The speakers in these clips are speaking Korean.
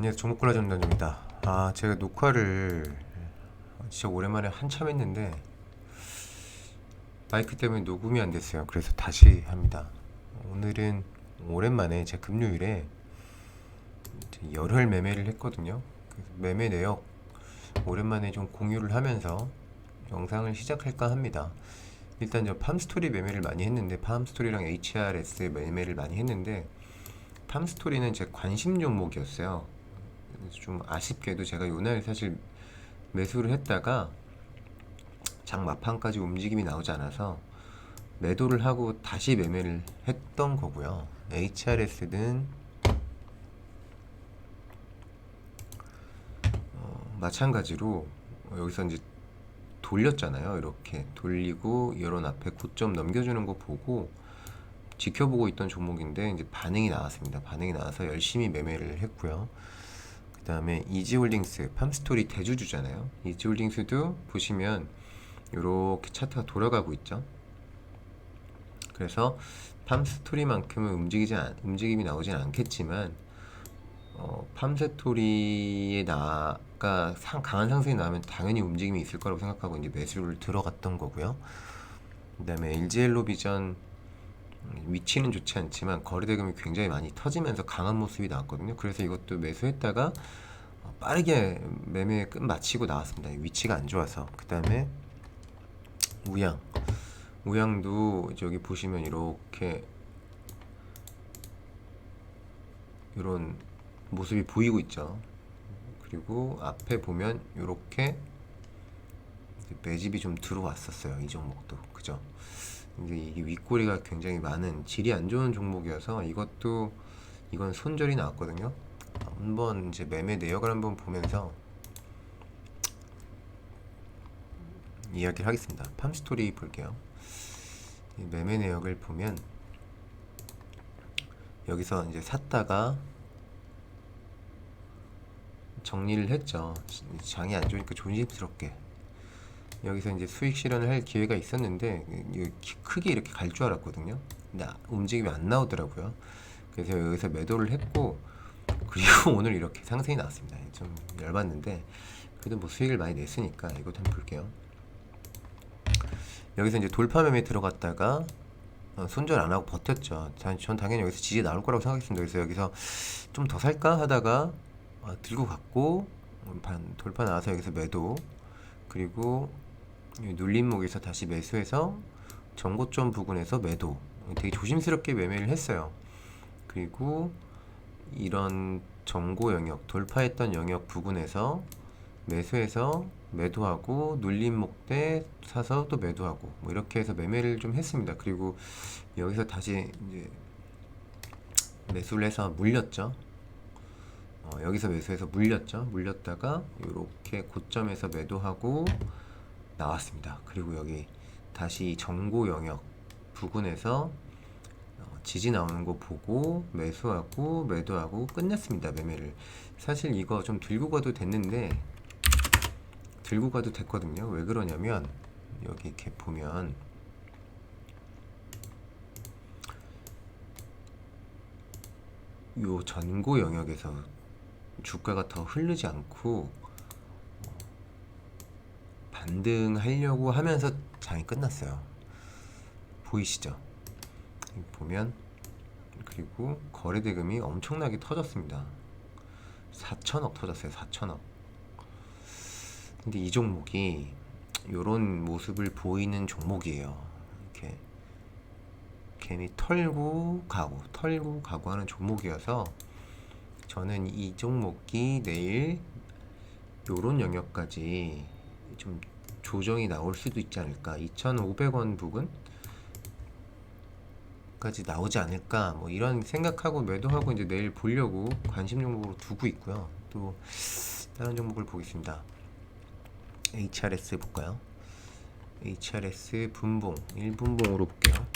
안녕하세요 종목콜라 전단입니다. 아 제가 녹화를 진짜 오랜만에 한참 했는데 마이크 때문에 녹음이 안 됐어요. 그래서 다시 합니다. 오늘은 오랜만에 제 금요일에 열혈 매매를 했거든요. 매매 내역 오랜만에 좀 공유를 하면서 영상을 시작할까 합니다. 일단 저 팜스토리 매매를 많이 했는데 팜스토리랑 HRS 매매를 많이 했는데 팜스토리는 제 관심 종목이었어요. 그래서 좀 아쉽게도 제가 요날 사실 매수를 했다가 장 막판까지 움직임이 나오지 않아서 매도를 하고 다시 매매를 했던 거고요. HRS는 어, 마찬가지로 여기서 이제 돌렸잖아요. 이렇게 돌리고 이런 앞에 고점 넘겨주는 거 보고 지켜보고 있던 종목인데 이제 반응이 나왔습니다. 반응이 나와서 열심히 매매를 했고요. 그 다음에 이지홀딩스, 팜스토리 대주주잖아요. 이지홀딩스도 보시면 이렇게 차트가 돌아가고 있죠. 그래서 팜스토리만큼은 움직이지 않, 움직임이 나오진 않겠지만 어, 팜스토리에 나가 상, 강한 상승이 나오면 당연히 움직임이 있을 거라고 생각하고 이제 매수를 들어갔던 거고요. 그다음에 LG엘로비전 위치는 좋지 않지만 거래 대금이 굉장히 많이 터지면서 강한 모습이 나왔거든요. 그래서 이것도 매수했다가 어, 빠르게 매매 끝 마치고 나왔습니다. 위치가 안 좋아서. 그 다음에 우양. 우양도 여기 보시면 이렇게 이런 모습이 보이고 있죠. 그리고 앞에 보면 이렇게 매집이 좀 들어왔었어요. 이 종목도. 그죠? 이게 윗꼬리가 굉장히 많은 질이 안 좋은 종목이어서 이것도 이건 손절이 나왔거든요. 한번 이제 매매 내역을 한번 보면서 이야기를 하겠습니다. 팜스토리 볼게요. 이 매매 내역을 보면 여기서 이제 샀다가 정리를 했죠. 장이 안 좋으니까 조심스럽게 여기서 이제 수익 실현을 할 기회가 있었는데 크게 이렇게 갈 줄 알았거든요. 근데 아- 움직임이 안 나오더라고요. 그래서 여기서 매도를 했고 그리고 오늘 이렇게 상승이 나왔습니다. 좀 열받는데 그래도 뭐 수익을 많이 냈으니까 이것도 한번 볼게요. 여기서 이제 돌파 매매 들어갔다가 어, 손절 안 하고 버텼죠. 전, 전 당연히 여기서 지지 나올 거라고 생각했습니다. 그래서 여기서 좀 더 살까 하다가 어, 들고 갔고 음, 반 돌파 나와서 여기서 매도 그리고 이 눌림목에서 다시 매수해서 정고점 부근에서 매도 되게 조심스럽게 매매를 했어요. 그리고 이런 정고 영역 돌파했던 영역 부근에서 매수해서 매도하고 눌림목 때 사서 또 매도하고 뭐 이렇게 해서 매매를 좀 했습니다. 그리고 여기서 다시 이제 매수를 해서 물렸죠. 어, 여기서 매수해서 물렸죠. 물렸다가 이렇게 고점에서 매도하고 나왔습니다. 그리고 여기 다시 정고 영역 부근에서 어, 지지 나오는 거 보고 매수하고 매도하고 끝냈습니다. 매매를. 사실 이거 좀 들고 가도 됐는데 들고 가도 됐거든요. 왜 그러냐면 여기 이렇게 보면 요 전고 영역에서 주가가 더 흐르지 않고 어, 반등하려고 하면서 장이 끝났어요. 보이시죠? 보면 그리고 거래대금이 엄청나게 터졌습니다. 4천억 터졌어요. 4천억. 근데 이 종목이 요런 모습을 보이는 종목이에요. 이렇게 괜히 털고 가고 털고 가고 하는 종목이어서 저는 이 종목이 내일 요런 영역까지 좀 조정이 나올 수도 있지 않을까. 2,500원 부근 까지 나오지 않을까. 뭐 이런 생각하고 매도하고 이제 내일 보려고 관심 종목으로 두고 있고요. 또 다른 종목을 보겠습니다. HRS 볼까요? HRS 분봉 1분봉으로 볼게요.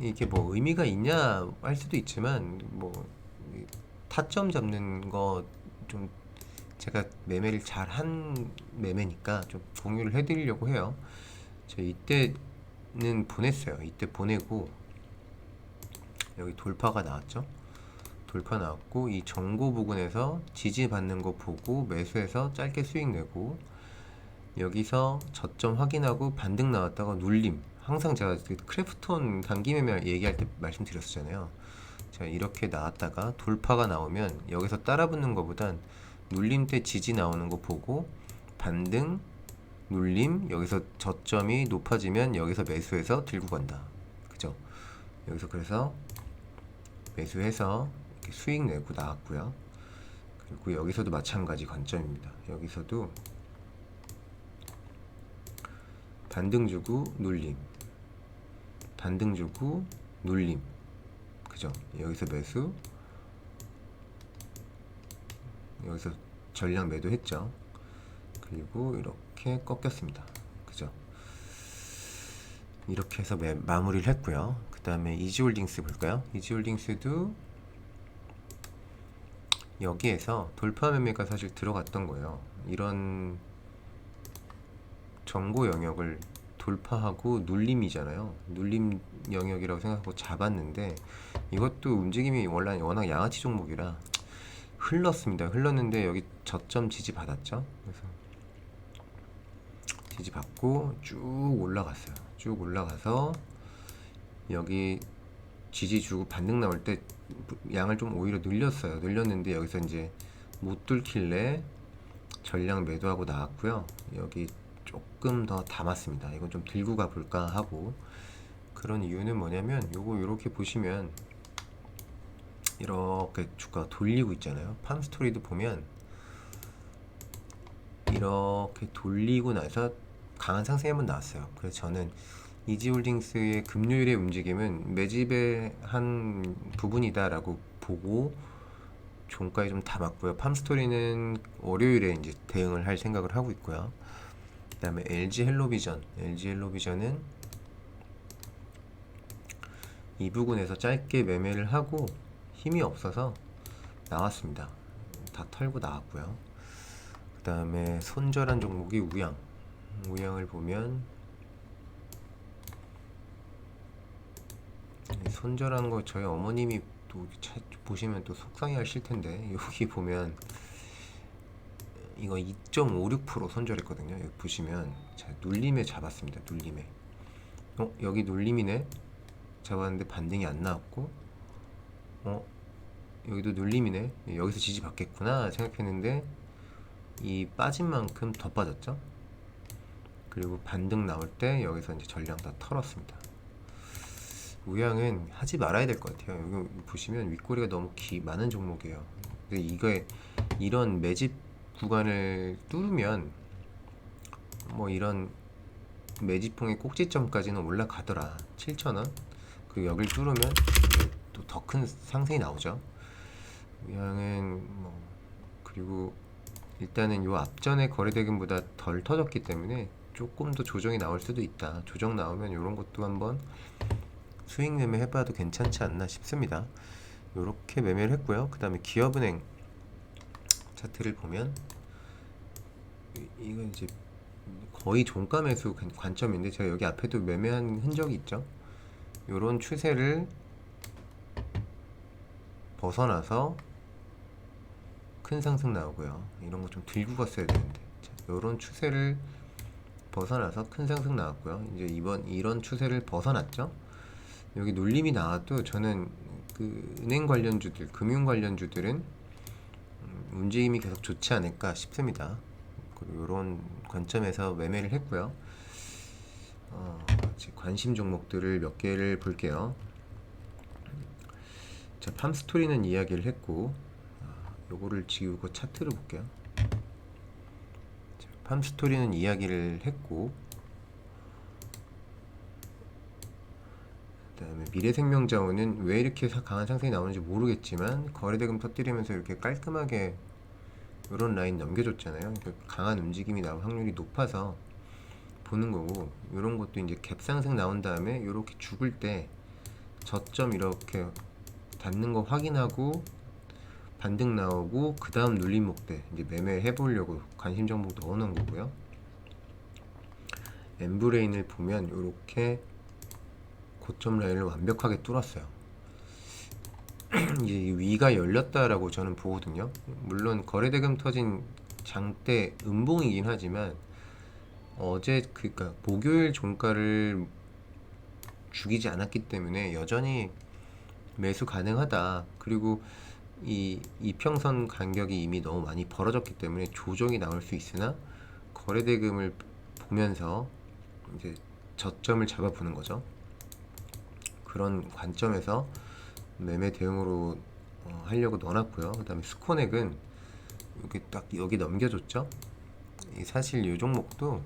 이게 뭐 의미가 있냐 할 수도 있지만 뭐이 타점 잡는 거 좀 제가 매매를 잘 한 매매니까 좀 공유를 해드리려고 해요. 저 이때는 보냈어요. 이때 보내고 여기 돌파가 나왔죠. 돌파 나왔고 이 정고 부근에서 지지 받는 거 보고 매수해서 짧게 수익 내고 여기서 저점 확인하고 반등 나왔다가 눌림 항상 제가 그 크래프톤 단기 매매 얘기할 때 말씀드렸었잖아요 자 이렇게 나왔다가 돌파가 나오면 여기서 따라 붙는 것보단 눌림 때 지지 나오는 거 보고 반등 눌림 여기서 저점이 높아지면 여기서 매수해서 들고 간다. 그죠? 여기서 그래서 매수해서 수익 내고 나왔고요. 그리고 여기서도 마찬가지 관점입니다. 여기서도 반등 주고 눌림. 반등 주고 눌림. 그죠? 여기서 매수 여기서 전량 매도했죠. 그리고 이렇게 꺾였습니다. 그죠? 이렇게 해서 매, 마무리를 했고요. 그 다음에 이지홀딩스 볼까요? 이지홀딩스도 여기에서 돌파 매매가 사실 들어갔던 거예요. 이런 정보 영역을 돌파하고 눌림이잖아요. 눌림 영역이라고 생각하고 잡았는데 이것도 움직임이 원래 워낙 양아치 종목이라 흘렀습니다. 흘렀는데 여기 저점 지지 받았죠. 그래서 지지 받고 쭉 올라갔어요. 쭉 올라가서 여기 지지 주고 반등 나올 때 양을 좀 오히려 늘렸어요. 늘렸는데 여기서 이제 못 뚫길래 전량 매도하고 나왔고요. 여기 조금 더 담았습니다. 이건 좀 들고 가볼까 하고 그런 이유는 뭐냐면 요거 이렇게 보시면 이렇게 주가 돌리고 있잖아요. 팜스토리도 보면 이렇게 돌리고 나서 강한 상승이 한번 나왔어요. 그래서 저는 이지홀딩스의 금요일의 움직임은 매집의 한 부분이다라고 보고 종가에 좀 담았고요. 팜스토리는 월요일에 이제 대응을 할 생각을 하고 있고요. 그 다음에 LG 헬로비전 LG 헬로비전은 이 부분에서 짧게 매매를 하고 힘이 없어서 나왔습니다 다 털고 나왔고요 그 다음에 손절한 종목이 우양 우양을 보면 손절한 거 저희 어머님이 또 보시면 또 속상해 하실 텐데 여기 보면 이거 2.56% 손절했거든요. 여기 보시면 자, 눌림에 잡았습니다. 눌림에. 어, 여기 눌림이네. 잡았는데 반등이 안 나왔고 어, 여기도 눌림이네. 여기서 지지 받겠구나 생각했는데 이 빠진 만큼 더 빠졌죠. 그리고 반등 나올 때 여기서 이제 전량 다 털었습니다. 우양은 하지 말아야 될 것 같아요. 여기 보시면 윗꼬리가 너무 기 많은 종목이에요. 근데 이거에 이런 매집 구간을 뚫으면 뭐 이런 매지풍의 꼭지점까지는 올라가더라 7,000원 그 여길 뚫으면 또 더 큰 상승이 나오죠. 양은 뭐 그리고 일단은 요 앞전에 거래대금보다 덜 터졌기 때문에 조금 더 조정이 나올 수도 있다. 조정 나오면 이런 것도 한번 수익 매매 해봐도 괜찮지 않나 싶습니다. 이렇게 매매를 했고요. 그 다음에 기업은행 차트를 보면 이건 이제 거의 종가 매수 관점인데 제가 여기 앞에도 매매한 흔적이 있죠. 이런 추세를 벗어나서 큰 상승 나오고요. 이런 거 좀 들고 갔어야 되는데 이런 추세를 벗어나서 큰 상승 나왔고요. 이제 이번 이런 추세를 벗어났죠. 여기 눌림이 나와도 저는 그 은행 관련주들, 금융 관련주들은 음, 움직임이 계속 좋지 않을까 싶습니다. 이런 관점에서 매매를 했고요. 어, 관심 종목들을 몇 개를 볼게요. 자, 팜스토리는 이야기를 했고, 어, 요거를 지우고 차트를 볼게요. 자, 팜스토리는 이야기를 했고, 그다음에 미래생명자원은 왜 이렇게 강한 상승이 나오는지 모르겠지만 거래대금 터뜨리면서 이렇게 깔끔하게 이런 라인 넘겨줬잖아요. 강한 움직임이 나올 확률이 높아서 보는 거고 이런 것도 이제 갭 상승 나온 다음에 이렇게 죽을 때 저점 이렇게 닿는 거 확인하고 반등 나오고 그 다음 눌림 목대 이제 매매해 보려고 관심 정보 넣어 놓은 거고요. 엠브레인을 보면 이렇게 고점 라인을 완벽하게 뚫었어요. 이제 이 위가 열렸다라고 저는 보거든요. 물론 거래대금 터진 장대 음봉이긴 하지만 어제 그니까 목요일 종가를 죽이지 않았기 때문에 여전히 매수 가능하다. 그리고 이 이평선 간격이 이미 너무 많이 벌어졌기 때문에 조정이 나올 수 있으나 거래 대금을 보면서 이제 저점을 잡아보는 거죠. 그런 관점에서 매매 대응으로 어, 하려고 넣어놨고요. 그 다음에 스코넥은 여기 딱 여기 넘겨줬죠. 이 사실 이 종목도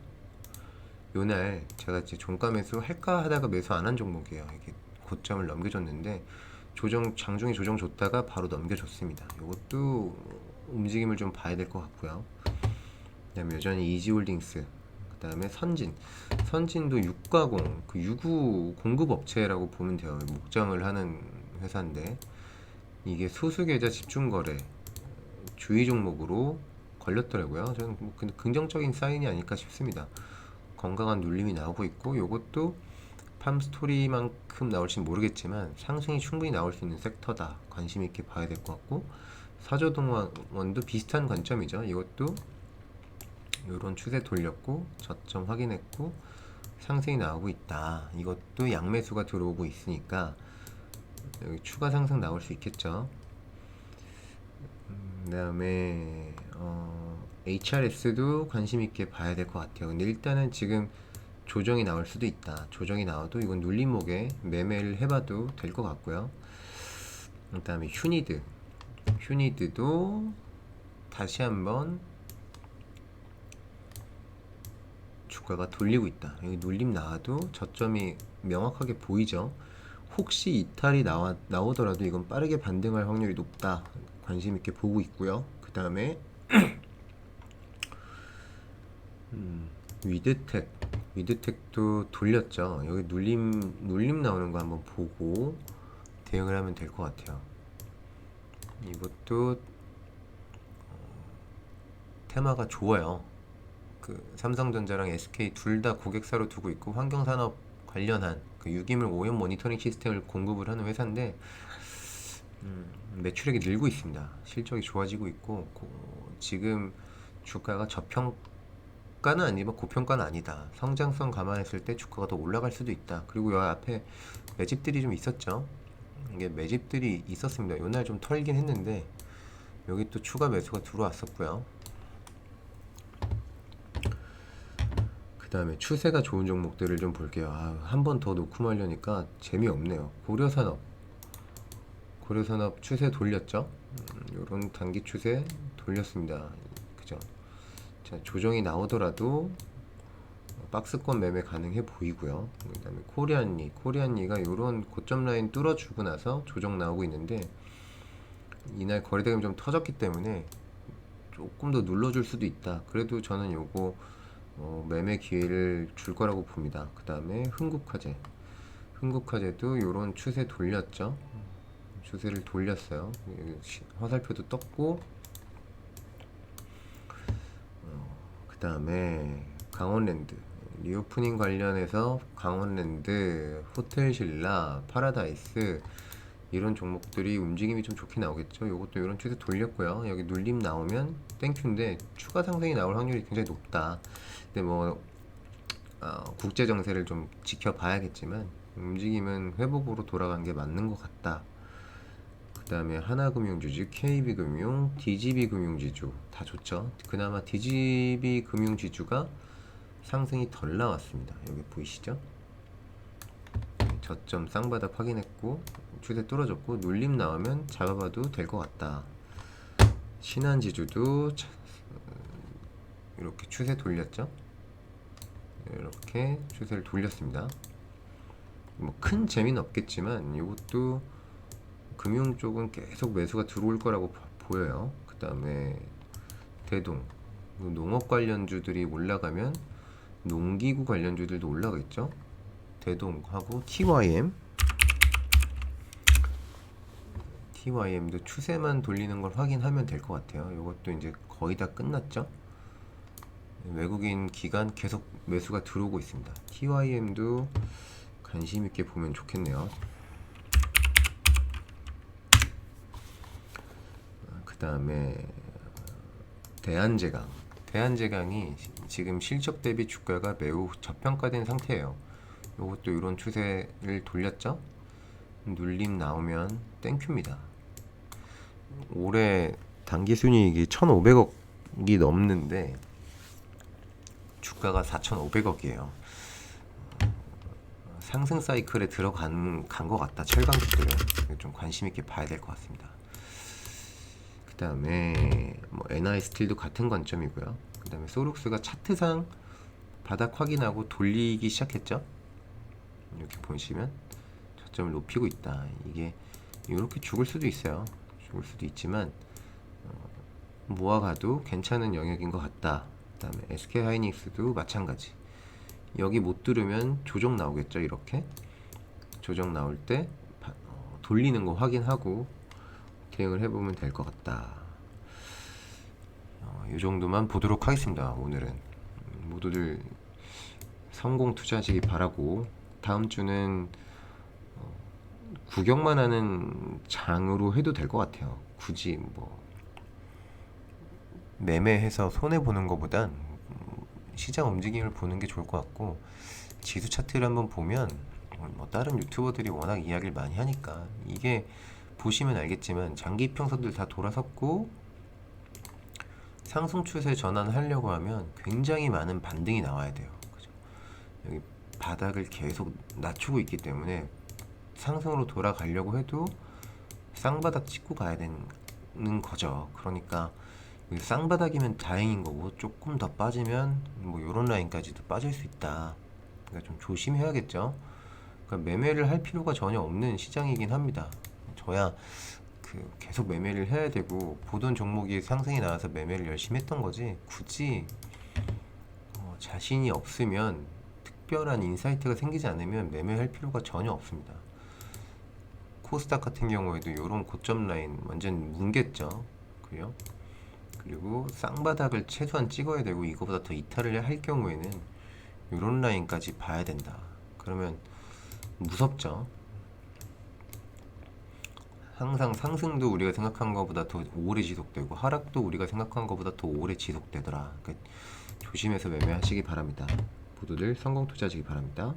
요날 제가 이제 종가 매수 할까 하다가 매수 안 한 종목이에요. 이게 고점을 넘겨줬는데 조정 장중에 조정 줬다가 바로 넘겨줬습니다. 이것도 움직임을 좀 봐야 될 것 같고요. 그다음에 여전히 이지홀딩스, 그다음에 선진, 선진도 육가공 그 유구 공급 업체라고 보면 돼요. 목장을 하는 회사인데 이게 소수 계좌 집중 거래 주의 종목으로 걸렸더라고요. 저는 뭐 긍정적인 사인이 아닐까 싶습니다. 건강한 눌림이 나오고 있고 요것도 팜 스토리만큼 나올지는 모르겠지만 상승이 충분히 나올 수 있는 섹터다. 관심 있게 봐야 될 것 같고 사조동원도 비슷한 관점이죠. 이것도 이런 추세 돌렸고 저점 확인했고 상승이 나오고 있다. 이것도 양매수가 들어오고 있으니까 여기 추가 상승 나올 수 있겠죠. 음, 그다음에 어, HRS도 관심 있게 봐야 될 것 같아요. 근데 일단은 지금 조정이 나올 수도 있다. 조정이 나와도 이건 눌림목에 매매를 해봐도 될 것 같고요. 그 다음에 휴니드, 휴니드도 다시 한번 주가가 돌리고 있다. 여기 눌림 나와도 저점이 명확하게 보이죠. 혹시 이탈이 나와, 나오더라도 이건 빠르게 반등할 확률이 높다. 관심 있게 보고 있고요. 그 다음에 음, 위드텍 위드텍도 돌렸죠. 여기 눌림 눌림 나오는 거 한번 보고 대응을 하면 될 것 같아요. 이것도 어, 테마가 좋아요. 그 삼성전자랑 SK 둘 다 고객사로 두고 있고 환경산업 관련한 그 유기물 오염 모니터링 시스템을 공급을 하는 회사인데 음, 매출액이 늘고 있습니다. 실적이 좋아지고 있고 고, 지금 주가가 저평 가는 아니면 고평가는 아니다. 성장성 감안했을 때 주가가 더 올라갈 수도 있다. 그리고 여 앞에 매집들이 좀 있었죠. 이게 매집들이 있었습니다. 요날 좀 털긴 했는데 여기 또 추가 매수가 들어왔었고요. 그 다음에 추세가 좋은 종목들을 좀 볼게요. 아, 한 번 더 놓고 말려니까 재미없네요. 고려산업. 고려산업 추세 돌렸죠? 음, 요런 단기 추세 돌렸습니다. 자, 조정이 나오더라도 박스권 매매 가능해 보이고요. 그 다음에 코리안리. 코리안리가 요런 고점 라인 뚫어주고 나서 조정 나오고 있는데 이날 거래대금 좀 터졌기 때문에 조금 더 눌러줄 수도 있다. 그래도 저는 요거 어, 매매 기회를 줄 거라고 봅니다. 그 다음에 흥국화재. 흥국화재도 이런 추세 돌렸죠. 추세를 돌렸어요. 화살표도 떴고, 어, 그 다음에 강원랜드. 리오프닝 관련해서 강원랜드, 호텔신라, 파라다이스, 이런 종목들이 움직임이 좀 좋게 나오겠죠. 이것도 이런 추세 돌렸고요. 여기 눌림 나오면 땡큐인데 추가 상승이 나올 확률이 굉장히 높다. 근데 뭐 어, 국제 정세를 좀 지켜봐야겠지만 움직임은 회복으로 돌아간 게 맞는 것 같다. 그 다음에 하나금융지주, KB금융, DGB금융지주 다 좋죠. 그나마 DGB금융지주가 상승이 덜 나왔습니다. 여기 보이시죠? 저점 쌍바닥 확인했고 추세 뚫어졌고 눌림 나오면 잡아봐도 될 것 같다. 신한지주도 이렇게 추세 돌렸죠. 이렇게 추세를 돌렸습니다. 뭐 큰 재미는 없겠지만 이것도 금융 쪽은 계속 매수가 들어올 거라고 보여요. 그 다음에 대동 농업 관련주들이 올라가면 농기구 관련주들도 올라가겠죠. 대동하고 TYM TYM도 추세만 돌리는 걸 확인하면 될 것 같아요. 이것도 이제 거의 다 끝났죠. 외국인 기간 계속 매수가 들어오고 있습니다. TYM도 관심 있게 보면 좋겠네요. 그 다음에 대한제강. 대한제강이 시- 지금 실적 대비 주가가 매우 저평가된 상태예요. 이것도 이런 추세를 돌렸죠? 눌림 나오면 땡큐입니다. 올해 단기 순이익이 1,500억이 넘는데 주가가 4,500억이에요. 상승 사이클에 들어간 간 것 같다. 철강주들은 좀 관심 있게 봐야 될 것 같습니다. 그 다음에 뭐 NI 스틸도 같은 관점이고요. 그 다음에 소룩스가 차트상 바닥 확인하고 돌리기 시작했죠. 이렇게 보시면 저점을 높이고 있다. 이게 이렇게 죽을 수도 있어요. 죽을 수도 있지만 어, 모아가도 괜찮은 영역인 것 같다. 그 다음에 SK 하이닉스도 마찬가지. 여기 못 들으면 조정 나오겠죠. 이렇게 조정 나올 때 바- 어, 돌리는 거 확인하고 대응을 해보면 될 것 같다. 어, 이 정도만 보도록 하겠습니다. 오늘은 음, 모두들 성공 투자하시기 바라고 다음 주는 어, 구경만 하는 장으로 해도 될 것 같아요. 굳이 뭐 매매해서 손해 보는 것보단 음, 시장 움직임을 보는 게 좋을 것 같고 지수 차트를 한번 보면 어, 뭐 다른 유튜버들이 워낙 이야기를 많이 하니까 이게 보시면 알겠지만 장기 평선들 다 돌아섰고 상승 추세 전환하려고 하면 굉장히 많은 반등이 나와야 돼요. 그죠? 여기 바닥을 계속 낮추고 있기 때문에 상승으로 돌아가려고 해도 쌍바닥 찍고 가야 되는 거죠. 그러니까 쌍바닥이면 다행인 거고 조금 더 빠지면 뭐 이런 라인까지도 빠질 수 있다. 그러니까 좀 조심해야겠죠. 그러니까 매매를 할 필요가 전혀 없는 시장이긴 합니다. 저야 그 계속 매매를 해야 되고 보던 종목이 상승이 나와서 매매를 열심히 했던 거지 굳이 어, 자신이 없으면 특별한 인사이트가 생기지 않으면 매매할 필요가 전혀 없습니다. 코스닥 같은 경우에도 이런 고점 라인 완전 뭉갰죠. 그래요? 그리고 쌍바닥을 최소한 찍어야 되고 이거보다 더 이탈을 할 경우에는 이런 라인까지 봐야 된다. 그러면 무섭죠. 항상 상승도 우리가 생각한 것보다 더 오래 지속되고 하락도 우리가 생각한 것보다 더 오래 지속되더라. 그러니까 조심해서 매매하시기 바랍니다. 모두들 성공 투자하시기 바랍니다.